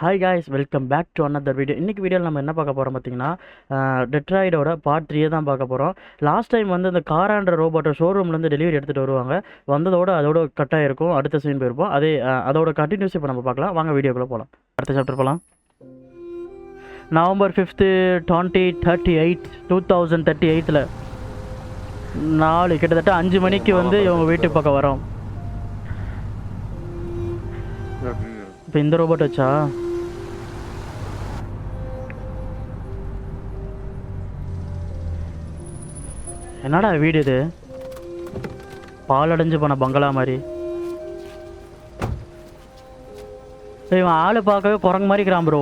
Hi guys welcome back to another video இன்றைக்கி வீடியோவில் நம்ம என்ன பார்க்க போகிறோம் பார்த்தீங்கன்னா டெட்ராய்டோட பார்ட் த்ரீயே தான் பார்க்க போகிறோம் லாஸ்ட் டைம் வந்து இந்த காரான்ற ரோபோட்டை ஷோரூம்லேருந்து டெலிவரி எடுத்துகிட்டு வருவாங்க. வந்ததோட அதோட கட்டாக இருக்கும் அடுத்த சீன் போயிருப்போம். அதே அதோட கண்டினியூஸ் இப்போ நம்ம பார்க்கலாம். வாங்க வீடியோக்குள்ளே போகலாம் அடுத்த சாப்டர் போகலாம் November fifth twenty thirty eight two thousand thirty எயிட்டில் நாலு கிட்டத்தட்ட அஞ்சு மணிக்கு வந்து இவங்க வீட்டு பக்கம் வரோம். இப்போ இந்த ரோபோட் வச்சா? என்னடா வீடு இது? பால் அடைஞ்சு போன பங்களா மாதிரி. இவன் ஆளு பார்க்கவே குரங்கு மாதிரி இருக்கிறான் ப்ரோ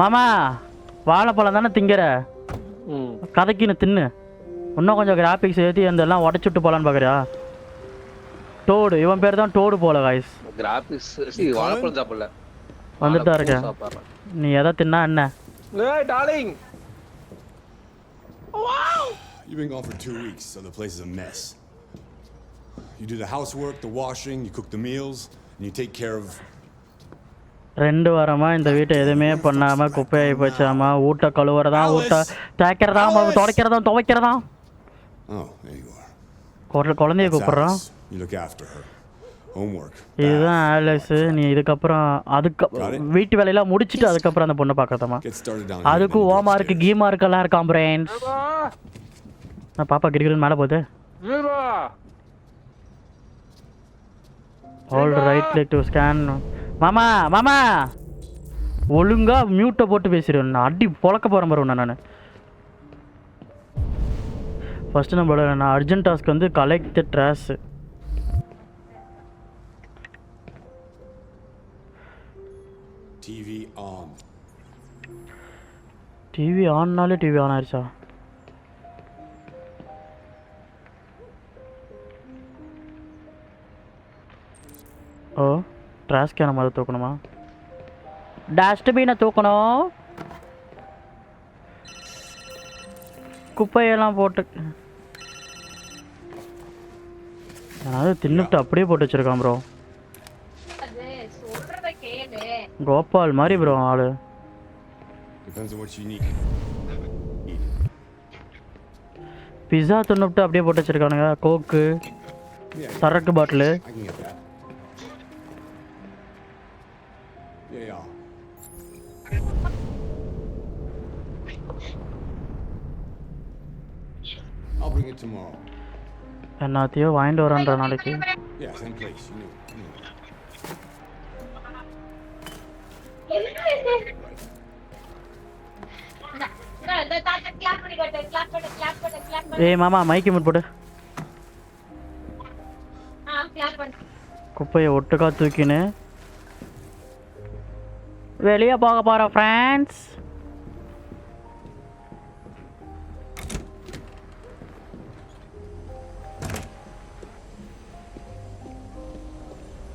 மாமா. வாழைப்பழம் தானே திங்கிற? கதைக்கின்னு தின்னு. இன்னும் கொஞ்சம் கிராபிக்ஸ் ஏற்றி அந்த எல்லாம் உடச்சுட்டு போகலான்னு பார்க்குறியா டோடு இவன் பேர் தான் டோடு போல காய்ஸ் கிராபிக்ஸ் வந்துட்டு இருக்கேன். நீ எதை தின்னா என்ன ஏய் darling You've been gone for two weeks, so the place is a mess. You do the housework, the washing, you cook the meals, and you take care of. ரெண்டு வாரமா இந்த வீட்டை எதுவுமே பண்ணாம குப்பையாகி போச்சாமா ஊட்ட கழுவுறதா ஊட்ட தேய்க்கிறதா துடைக்கிறதா துவைக்கிறதா Oh, there you are. குரல் குழந்தைய. You look after her. இதுதான் ஆலஸ் நீ இதுக்கப்புறம் அதுக்கு. வீட்டு வேலையெல்லாம் முடிச்சிட்டு அதுக்கப்புறம் அந்த பொண்ணை பார்க்கறதாமா go ஓமா இருக்கு. கீமா இருக்கெல்லாம் இருக்கான் பிரெயின்ஸ் நான் பாப்பா கிரிக்கிறேன் மேலே போகுது. Hold right click to scan மாமா மாமா. ஒழுங்கா மியூட்டை போட்டு பேசிடுவேன் நான் அடி பொழக்க போகிறேன் பாரு நான். ஃபஸ்ட்டு நம்மளோட நான் அர்ஜென்ட் டாஸ்க் வந்து collect trash TV on. TV ஆன்னாலே TV on ஆயிடுச்சா ஓ ட்ராஷ் கேனை மாதிரி தூக்கணுமா? டஸ்ட்பினை தூக்கணும். குப்பையெல்லாம் போட்டு. அதாவது தின்னுட்டு அப்படியே போட்டு வச்சிருக்கான் ப்ரோ கோபால் மாதிரி ப்ரோ ஆளு. பிஸா தின்னுட்டு அப்படியே போட்டு வச்சிருக்கானுங்க. கோக்கு சரக்கு பாட்டிலு. என்னத்தையோ வாங்கிட்டு வரேன்ற நாளைக்கு. ஏய் மாமா மைக்கு மிட் பண்ணு. குப்பையை ஒட்டுக்கா தூக்கின்னு. வெளியே போக போகிறோம் ஃப்ரெண்ட்ஸ்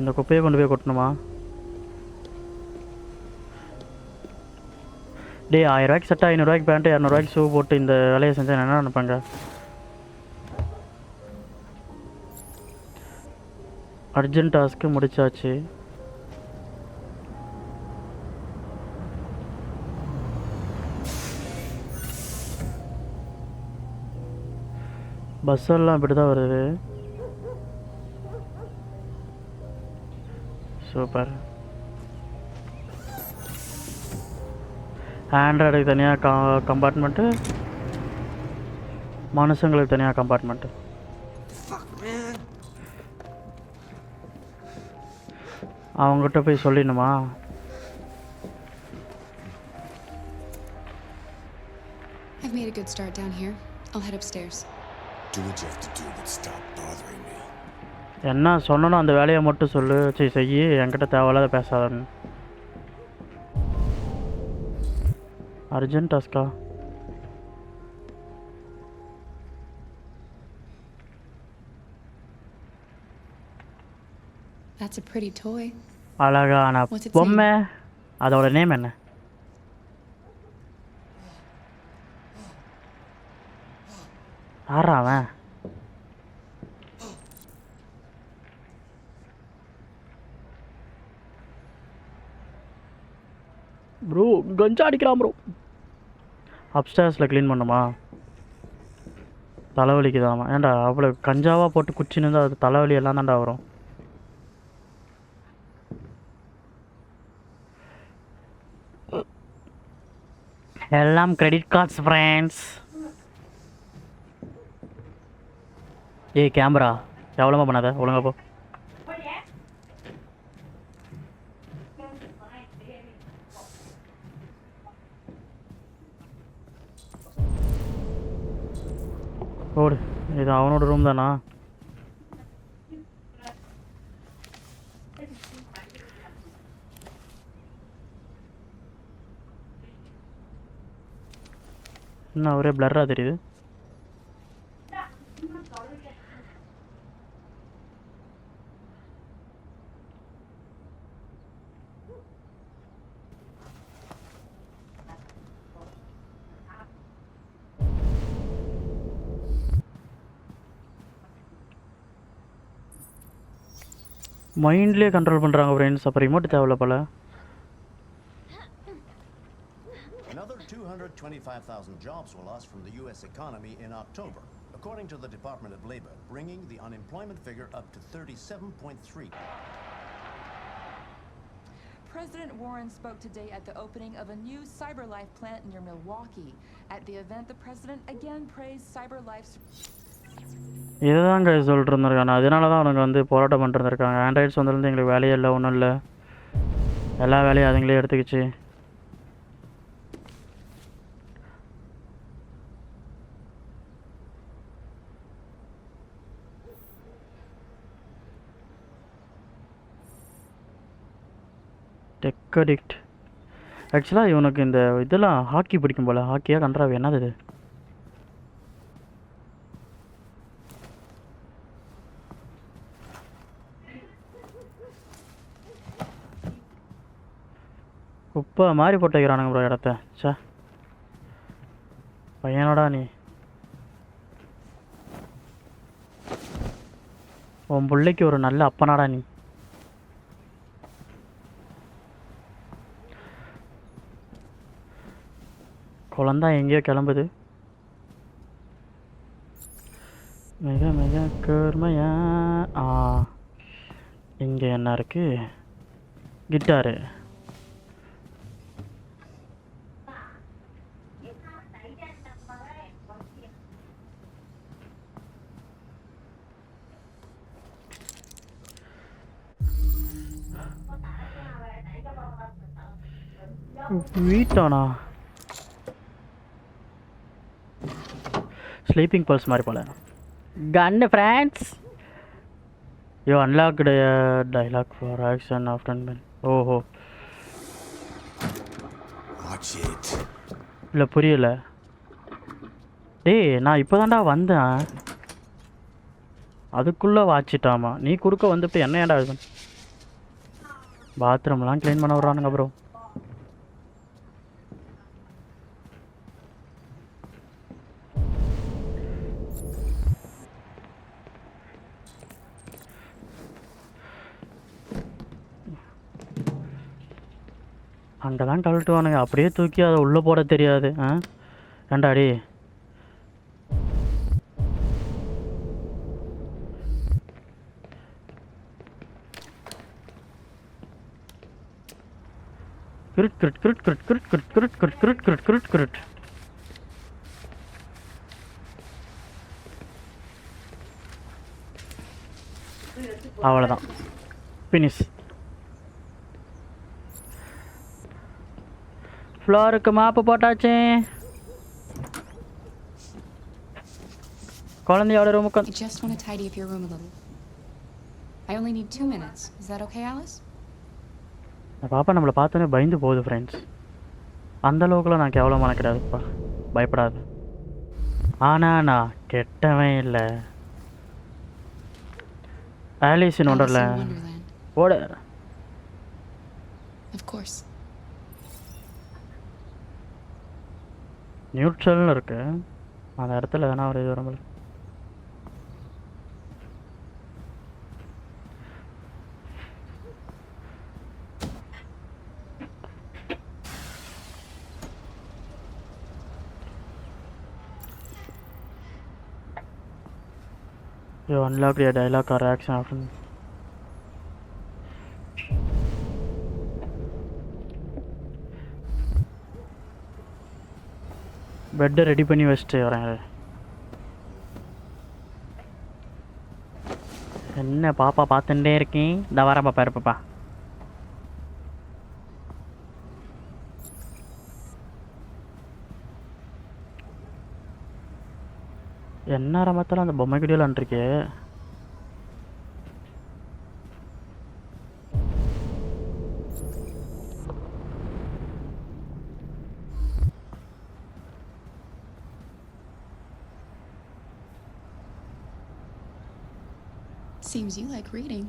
இந்த குப்பையை கொண்டு போய் கொட்டணுமா? டேய் ஆயிரம் ரூபாய்க்கு சட்டை ஐநூறுரூவாய்க்கு பேண்ட்டு இரநூறுவாய்க்கு ஷூ போட்டு இந்த வேலையை செஞ்சால் என்ன நினைப்பாங்க அர்ஜென்ட் டாஸ்க்கு முடிச்சாச்சு. பஸ் எல்லாம் இப்படி தான் வருது. சூப்பர் ஆண்ட்ராய்டுக்கு தனியாக கா கம்பார்ட்மெண்ட்டு மனுஷங்களுக்கு தனியாக கம்பார்ட்மெண்ட்டு அவங்ககிட்ட போய் சொல்லிடணுமா? I've made a good start down here. I'll head upstairs. Do what you have to do, but stop bothering me. என்ன சொன்னனோ அந்த வேலையை மட்டும் சொல்லு. சரி செய்யி. என்கிட்ட தேவையில்லாத பேசாதன்னு. அர்ஜென்ட் டஸ்கா That's a pretty toy. அழகான பொம்மை. அதோட நேம் என்ன? யாரா ப்ரோ கஞ்சா அடிக்கிறான் ப்ரோ அப்ஸ்டேர்ஸில் க்ளீன் பண்ணுமா? தலைவலிக்குதாமா? ஏன்டா அவ்வளோ கஞ்சாவாக போட்டு குச்சின்னு இருந்தால் அது தலைவலி எல்லாம் தான்டா வரும். எல்லாம் கிரெடிட் கார்ட்ஸ் ஃப்ரெண்ட்ஸ் ஏய் கேமரா எவ்வளோமா பண்ணாத? ஒழுங்கா போ ஓடு இது அவனோட ரூம் தானா? என்ன ஒரே பிளர்ரா தெரியுது? மைண்ட்லேயே கண்ட்ரோல் பண்ணுறாங்க ஃப்ரெண்ட்ஸ் அப்போ ரிமோட் தேவையில்ல போல Another 225,000 jobs were lost from the U.S. economy in October, according to the Department of Labor, bringing the unemployment figure up to 37.3. President Warren spoke today at the opening of a new CyberLife plant near Milwaukee. At the event, the president again praised CyberLife's இதுதாங்க சொல்லிட்டு இருந்திருக்காங்க அதனால தான் அவனுங்க வந்து போராட்டம் பண்ணிட்டு இருந்திருக்காங்க ஆண்ட்ராய்ட்ஸ் வந்திருந்து எங்களுக்கு வேலையே இல்லை ஒன்றும் இல்லை. எல்லா வேலையும் அதுங்களே எடுத்துக்கிச்சு. டெக் அடிக்ட் ஆக்சுவலாக இவனுக்கு இந்த இதெல்லாம் ஹாக்கி பிடிக்கும் போல். ஹாக்கியாக கன்றாவி என்னது இது? இப்போ மாதிரி போட்டு வைக்கிறானுங்க ப்ரோ இடத்த. சே பையனோடா நீ. உன் பிள்ளைக்கு ஒரு நல்ல அப்பனாடா நீ. குழந்தா எங்கேயோ கிளம்புது. மிக மிக கூர்மையா. ஆ. இங்கே என்ன இருக்குது கிட்டாரு. வீட்டானா? ஸ்லீப்பிங் பல்ஸ் மாதிரி போல. கன்னு friends yo unlocked dialogue for action often men ஓஹோ. இல்லை புரியல. டேய் நான் இப்போ தான்டா வந்தேன். அதுக்குள்ளே வாச்சிட்டாமா நீ குறுக்க வந்துட்டு என்ன ஏன்டா பாத்ரூம்லாம் க்ளீன் பண்ண விட்றானுங்க ப்ரோ அங்கே தான் கழட்டுவானுங்க அப்படியே தூக்கி அதை உள்ளே போட தெரியாது ஆ ஏண்டாடி grid grid grid grid grid grid grid grid grid grid grid grid அவ்வளோதான் ஃபினிஷ் ஃப்ளோருக்கு மாப்பு போட்டாச்சு குழந்தையோட ரூமுக்கு I just want to tidy up your room a little. I only need two minutes. Is that okay, Alice? இந்த பாப்பா நம்மளை பார்த்தோன்னே பயந்து போகுது ஃப்ரெண்ட்ஸ் அந்த அளவுக்குலாம் நான் கேவலமான கிடையாதுப்பா பயப்படாது ஆனால் நான் கெட்டவன் இல்லை ஆலிஸ் இன் Wonderland. ஓட Of course. நியூட்ரல்னு இருக்கு அந்த இடத்துல வேணா ஒரு இது வரும்போது You unlock your dialogue or action option. பெட்டை ரெடி பண்ணி வச்சுட்டு வரேன். என்ன பாப்பா பார்த்துட்டே இருக்கேன்? இந்த வரேன் பாப்பா இருப்பப்பா என்ன ரமத்தில் அந்த பொம்மை கடியில் விளாண்டுருக்கே Seems you like reading.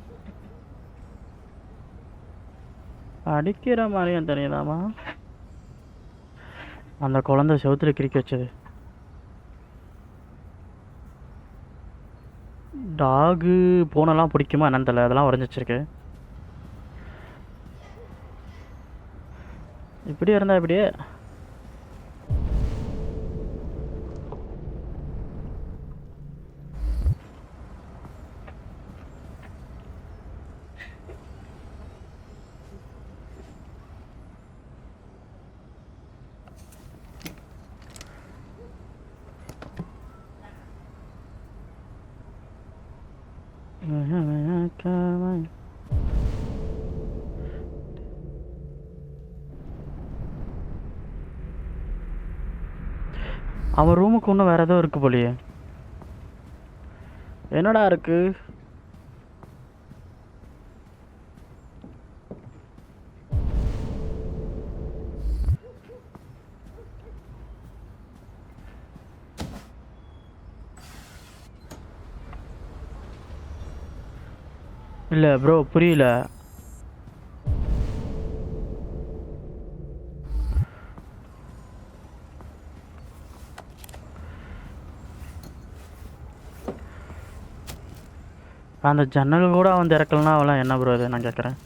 அடிக்கிற மாதிரியும் தெரியுதாமா அந்த குழந்தை செவுத்துல கிரிக்க வச்சது. டாகு பூனைலாம் பிடிக்குமா என்னன்னு தெரியல அதெல்லாம் வரைஞ்சி வச்சிருக்கு. இப்படியே இருந்தா இப்படியே. அவன் ரூமுக்கு இன்னும் வேறு ஏதோ இருக்கு போலியே. என்னடா இருக்கு? இல்லை ப்ரோ புரியல. அந்த ஜன்னல் கூட அவன் திறக்கலனா அவளாம் என்ன ப்ரோ இது? நான் கேட்குறேன்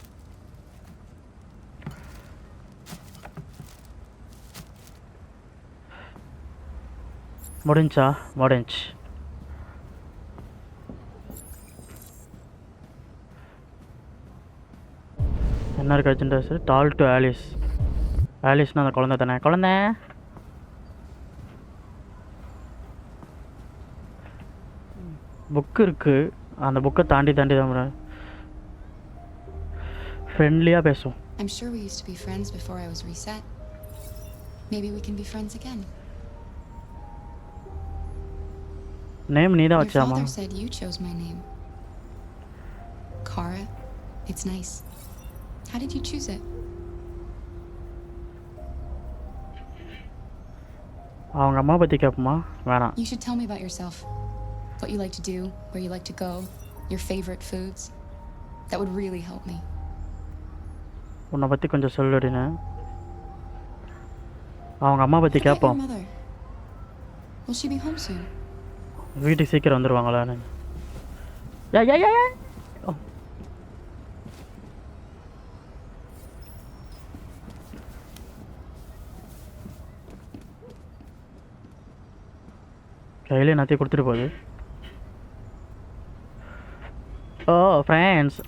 முடிஞ்சா? முடிஞ்சு. என்ன இருக்கு சார் டால் டு ஆலிஸ் ஆலிஸ்னா அந்த குழந்தை தானே? குழந்தை! புக்கு இருக்கு. அந்த புக்கை தாண்டி தாண்டி தான் ஃப்ரெண்ட்லியாக பேசும் I'm sure we used to be friends before I was reset. Maybe we can be friends again. Name நீ தான் Your வச்சாமா father said you chose my name. Kara. It's nice. How did you choose it? அவங்க அம்மா பற்றி கேட்போமா வேணாம் You should tell me about yourself. What you like to do, where you like to go, your favorite foods. That would really help me. உன்னை பற்றி கொஞ்சம் சொல்லுடின்னு அவங்க அம்மா பற்றி What about your கேட்போம் mother? Will she be home soon? வீட்டுக்கு சீக்கிரம் வந்துடுவாங்களான்னு யா யா யா யா. ஓ. கையில எல்லாத்தையும் கொடுத்துட்டு போகுது ஃப்ரெண்ட்ஸ்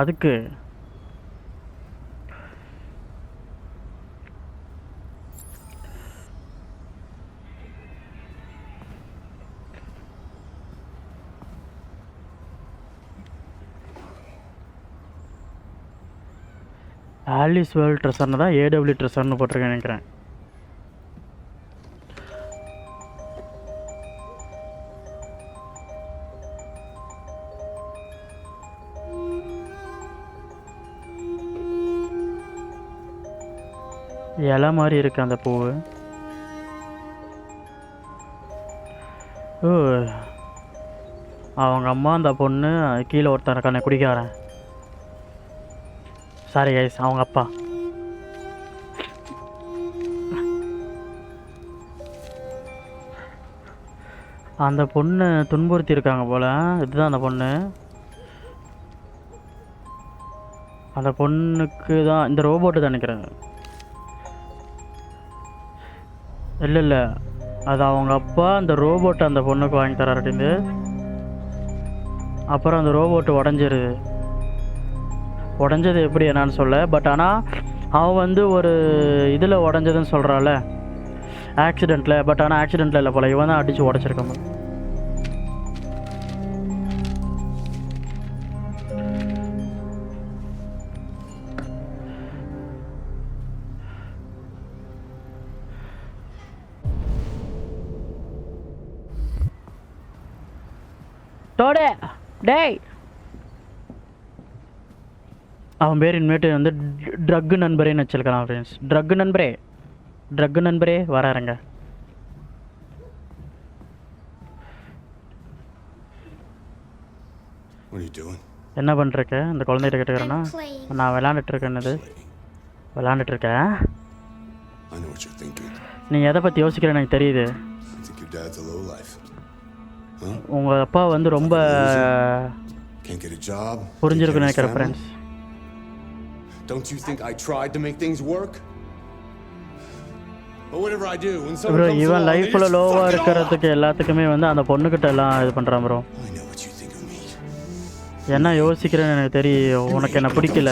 அதுக்கு. ஆலிஸ் வேர்ல்ட் ட்ரெஸ்ஸர்னு தான் ஏடபிள்யூ ட்ரெஸ்ஸர்னு போட்டிருக்கேன் நினைக்கிறேன். இலை மாதிரி இருக்கு அந்த பூவு. ஓ அவங்க அம்மா அந்த பொண்ணு கீழே ஒருத்தன் இருக்கான குடிக்காரன். சாரி கைஸ் அவங்க அப்பா. அந்த பொண்ணு துன்புறுத்தி இருக்காங்க போல இதுதான் அந்த பொண்ணு. அந்த பொண்ணுக்கு தான் இந்த ரோபோட்டு தான் நினைக்கிறேன். இல்லை இல்லை. அது அவங்க அப்பா அந்த ரோபோட்டை அந்த பொண்ணுக்கு வாங்கி தராரு அப்படின்னு அப்புறம் அந்த ரோபோட் உடஞ்சிருது உடஞ்சது எப்படி என்னான்னு சொல்ல. பட் ஆனால் அவன் வந்து ஒரு இதில் உடஞ்சதுன்னு சொல்கிறாள் ஆக்சிடெண்ட்டில் பட் ஆனால் ஆக்சிடெண்ட்டில் இல்லை போல. இவன் தான் அடித்து உடச்சிருக்கான். டோடே டேய். அவன் பேர் இனிமேட்டு வந்து ட்ரக் நண்பரேன்னு வச்சிருக்கலாம் ஃப்ரெண்ட்ஸ் ட்ரக் நண்பரே. ட்ரக் நண்பரே வராருங்க? என்ன பண்ணிருக்க அந்த குழந்தைகிட்ட கேட்டுக்கிறேன்னா. நான் விளாண்டுட்டு விளாண்டுட்டு இருக்கேன் what you're thinking. நீ எதை பற்றி யோசிக்கிற எனக்கு தெரியுது. உங்கள் அப்பா வந்து ரொம்ப புரிஞ்சிருக்குன்னு நினைக்கிறேன்? Friends Don't you think I tried to make things work? Bro comes இவன் லைஃப்பில் லோவாக. இருக்கிறதுக்கு எல்லாத்துக்குமே வந்து அந்த பொண்ணுக்கிட்ட எல்லாம் இது பண்ணுறான் ப்ரோ. என்ன யோசிக்கிறேன்னு எனக்கு தெரியும் உனக்கு என்ன பிடிக்கல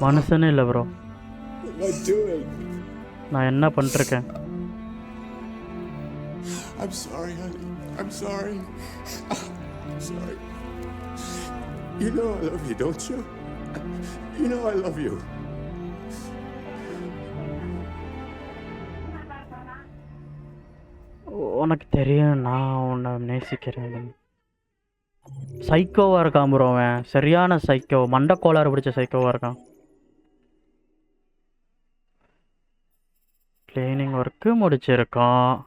மனுஷனே இல்லை ப்ரோ? நான் என்ன பண்ணிருக்கேன் I'm sorry, honey. I'm sorry. I'm sorry. You know I love you, don't you? You know I love you. உனக்கு தெரியும் நான் உன்னை நேசிக்கிறேன் சைக்கோவாக இருக்கான் ப்ரோ அவன் சரியான சைக்கோ மண்டக்கோளாறு பிடிச்ச சைக்கோவாக இருக்கான் கிளீனிங் ஒர்க்கு முடிச்சிருக்கோம்.